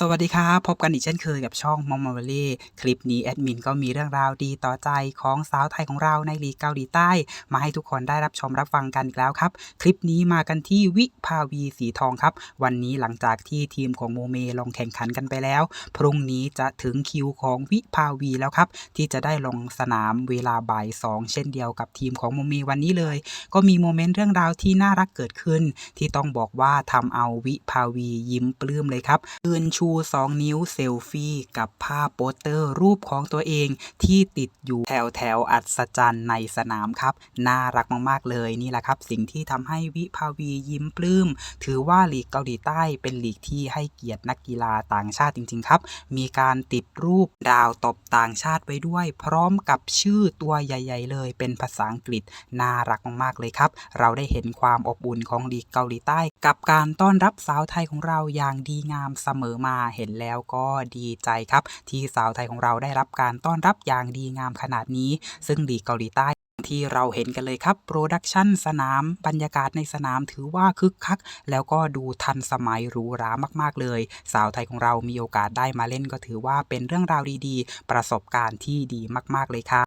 สวัสดีครับ พบกันอีกเช่นเคยกับช่องมอมมาเวลลี่คลิปนี้แอดมินก็มีเรื่องราวดีต่อใจของสาวไทยของเราในลีกเกาหลีใต้ มาให้ทุกคนได้รับชมรับฟังกันอีกแล้วครับ คลิปนี้มากันที่วิภาวีสีทองครับ วันนี้หลังจากที่ทีมของโมเมลงแข่งขันกันไปแล้ว พรุ่งนี้จะถึงคิวของวิภาวีแล้วครับ ที่จะได้ลงสนามเวลาบ่ายสองเช่นเดียวกับทีมของโมเมวันนี้เลย ก็มีโมเมนต์เรื่องราวที่น่ารักเกิดขึ้น ที่ต้องบอกว่าทำเอาวิภาวียิ้มปลื้มเลยครับยืนชูู2นิ้วเซลฟี่กับภาพโปสเตอร์รูปของตัวเองที่ติดอยู่แถวแถวอัศจรรย์ในสนามครับ น่ารักมากๆเลยนี่แหละครับ สิ่งที่ทำให้วิภาวียิ้มปลื้ม ถือว่าลีกเกาหลีใต้เป็นลีกที่ให้เกียรตินักกีฬาต่างชาติจริง ๆ ครับ มีการติดรูปดาวตบต่างชาติไว้ด้วย พร้อมกับชื่อตัวใหญ่ ๆ เลย เป็นภาษาอังกฤษ น่ารักมากๆเลยครับ เราได้เห็นความอบอุ่นของลีกเกาหลีใต้กับการต้อนรับสาวไทยของเราอย่างดีงามเสมอมาเห็นแล้วก็ดีใจครับ ที่สาวไทยของเราได้รับการต้อนรับอย่างดีงามขนาดนี้ ซึ่งลีเกาหลีใต้ที่เราเห็นกันเลยครับ โปรดักชันสนามบรรยากาศในสนามถือว่าคึกคัก แล้วก็ดูทันสมัยหรูหรามาก ๆ เลย สาวไทยของเรามีโอกาสได้มาเล่นก็ถือว่าเป็นเรื่องราวดีๆ ประสบการณ์ที่ดีมาก ๆ เลยครับ